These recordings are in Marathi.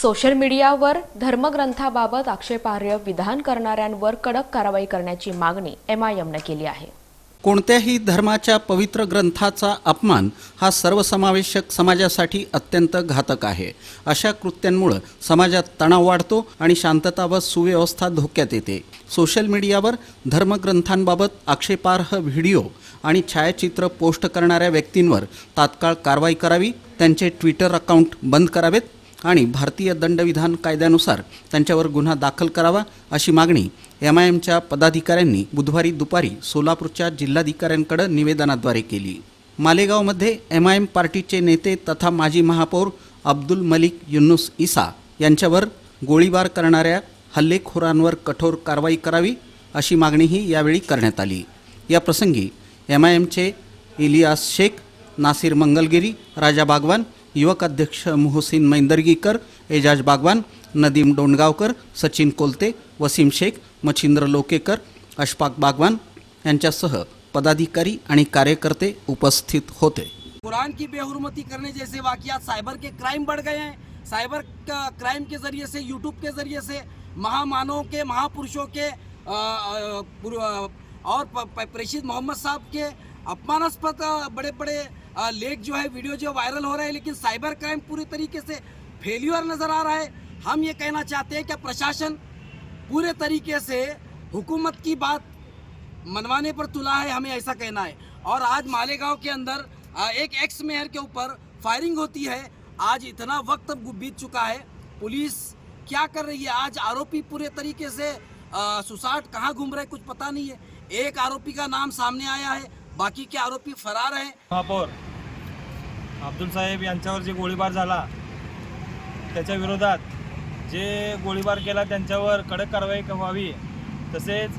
सोशल मीडियावर धर्मग्रंथाबाबत आक्षेपार्ह विधान करणाऱ्यांवर कडक कारवाई करण्याची मागणी एमआयएमनं केली आहे. कोणत्याही धर्माच्या पवित्र ग्रंथाचा अपमान हा सर्वसमावेशक समाजासाठी अत्यंत घातक आहे. अशा कृत्यांमुळं समाजात तणाव वाढतो आणि शांतता व सुव्यवस्था धोक्यात येते. सोशल मीडियावर धर्मग्रंथांबाबत आक्षेपार्ह व्हिडिओ आणि छायाचित्र पोस्ट करणाऱ्या व्यक्तींवर तात्काळ कारवाई करावी त्यांचे ट्विटर अकाउंट बंद करावेत आणि भारतीय दंडविधान कायद्यानुसार त्यांच्यावर गुन्हा दाखल करावा अशी मागणी एम आय एमच्या पदाधिकाऱ्यांनी बुधवारी दुपारी सोलापूरच्या जिल्हाधिकाऱ्यांकडे निवेदनाद्वारे केली. मालेगावमध्ये एम आय एम पार्टीचे नेते तथा माजी महापौर अब्दुल मलिक युनुस इसा यांच्यावर गोळीबार करणाऱ्या हल्लेखोरांवर कठोर कारवाई करावी अशी मागणीही यावेळी करण्यात आली. या प्रसंगी एम आय एमचे इलियास शेख नासिर मंगलगिरी राजा बागवान युवक अध्यक्ष मोहसिन मैंदर्गीकर एजाज बागवान नदीम डोंडगावकर सचिन कोलते वसीम शेख मच्छिंद्र लोकेकर अशफाक बागवान यांच्यासह पदाधिकारी आणि कार्यकर्ते उपस्थित होते. कुरान की बेहरमती करने जैसे वाकियात साइबर के क्राइम बढ़ गए हैं। साइबर क्राइम के जरिए से यूट्यूब के जरिए से महामानव के महापुरुषों के और प्रेषित मोहम्मद साहब के अपमानास्पद बड़े बड़े लेख जो है, वीडियो जो वायरल हो रहे हैं, लेकिन साइबर क्राइम पूरी तरीके से फेल्यूर नज़र आ रहा है। हम ये कहना चाहते हैं कि प्रशासन पूरे तरीके से हुकूमत की बात मनवाने पर तुला है, हमें ऐसा कहना है। और आज मालेगांव के अंदर एक एक्स मेयर के ऊपर फायरिंग होती है। आज इतना वक्त बीत चुका है। पुलिस क्या कर रही है? आज आरोपी पूरे तरीके से सुसाट कहाँ घूम रहे कुछ पता नहीं है। एक आरोपी का नाम सामने आया है। बाकी के आरोपी फरार आहे महापौर अब्दुल साहेब यांच्यावर जे गोळीबार झाला त्याच्या विरोधात जे गोळीबार केला त्यांच्यावर कडक कारवाई व्हावी तसेच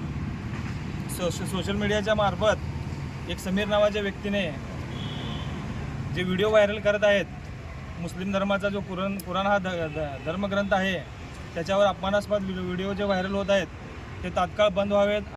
सोश सोशल मीडियाच्या मार्फत एक समीर नावाच्या व्यक्तीने जे व्हिडिओ व्हायरल करत आहेत मुस्लिम धर्माचा जो कुराण कुराण हा ध- धर्मग्रंथ आहे त्याच्यावर अपमानास्पद व्हिडिओ जे व्हायरल होत आहेत ते तात्काळ बंद व्हावेत.